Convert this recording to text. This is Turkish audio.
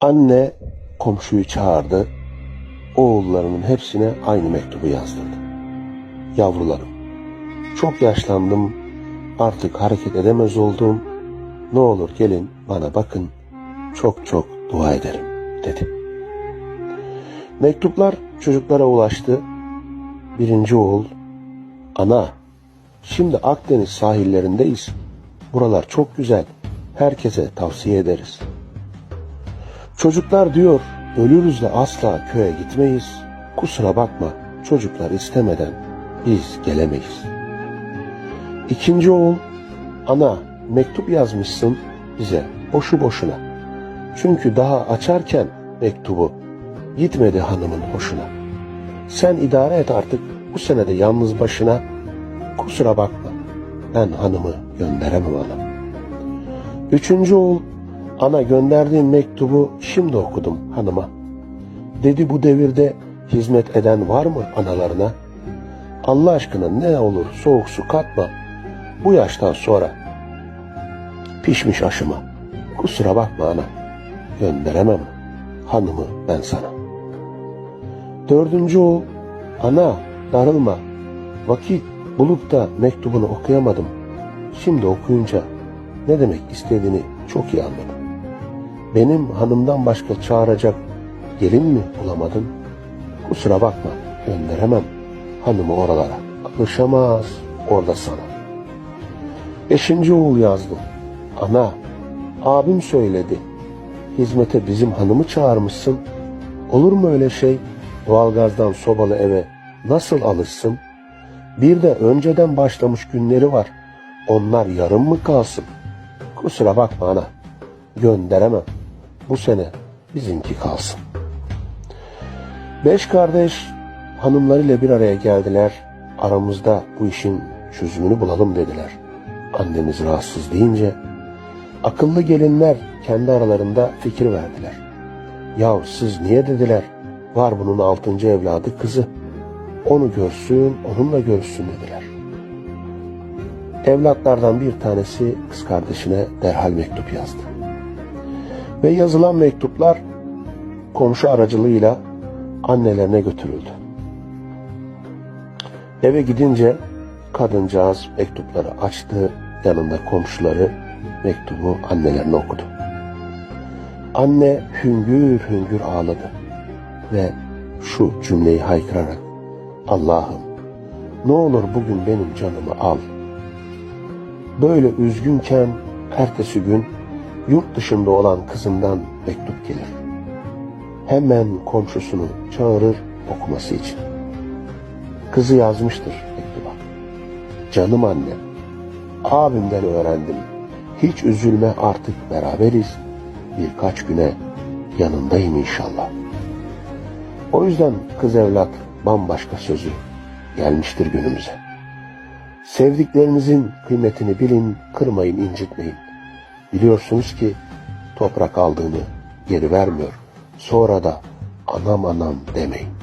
Anne komşuyu çağırdı. Oğullarının hepsine aynı mektubu yazdırdı. Yavrularım, çok yaşlandım, artık hareket edemez oldum. Ne olur gelin bana bakın, çok çok dua ederim dedi. Mektuplar çocuklara ulaştı. Birinci oğul, ana şimdi Akdeniz sahillerindeyiz. Buralar çok güzel, herkese tavsiye ederiz. Çocuklar diyor, ölürüz de asla köye gitmeyiz. Kusura bakma, çocuklar istemeden biz gelemeyiz. İkinci oğul, ana mektup yazmışsın bize boşu boşuna. Çünkü daha açarken mektubu gitmedi hanımın hoşuna. Sen idare et artık bu senede yalnız başına. Kusura bakma, ben hanımı gönderemem ana. Üçüncü oğul, ana gönderdiğin mektubu şimdi okudum hanıma. Dedi bu devirde hizmet eden var mı analarına? Allah aşkına ne olur soğuk su katma. Bu yaştan sonra pişmiş aşıma. Kusura bakma ana. Gönderemem hanımı ben sana. Dördüncü oğul, ana darılma. Vakit bulup da mektubunu okuyamadım. Şimdi okuyunca ne demek istediğini çok iyi anladım. Benim hanımdan başka çağıracak gelin mi bulamadın? Kusura bakma gönderemem hanımı oralara. Alışamaz orada sana. Beşinci oğul yazdım. Ana, abim söyledi. Hizmete bizim hanımı çağırmışsın. Olur mu öyle şey? Doğalgazdan sobalı eve nasıl alışsın? Bir de önceden başlamış günleri var. Onlar yarım mı kalsın? Kusura bakma ana. Gönderemem. Bu sene bizimki kalsın. Beş kardeş hanımlarıyla bir araya geldiler. Aramızda bu işin çözümünü bulalım dediler. Annemiz rahatsız deyince akıllı gelinler kendi aralarında fikir verdiler. Yahu siz niye dediler? Var bunun altıncı evladı kızı. Onu görsün, onunla görüşsün dediler. Evlatlardan bir tanesi kız kardeşine derhal mektup yazdı. Ve yazılan mektuplar komşu aracılığıyla annelerine götürüldü. Eve gidince kadıncağız mektupları açtı, yanında komşuları mektubu annelerine okudu. Anne hüngür hüngür ağladı ve şu cümleyi haykırarak Allah'ım ne olur bugün benim canımı al. Böyle üzgünken ertesi gün yurt dışında olan kızından mektup gelir. Hemen komşusunu çağırır okuması için. Kızı yazmıştır mektuba. Canım annem, abimden öğrendim. Hiç üzülme artık beraberiz. Birkaç güne yanındayım inşallah. O yüzden kız evlat bambaşka sözü gelmiştir günümüze. Sevdiklerinizin kıymetini bilin, kırmayın, incitmeyin. Biliyorsunuz ki toprak aldığını geri vermiyor. Sonra da anam anam demeyin.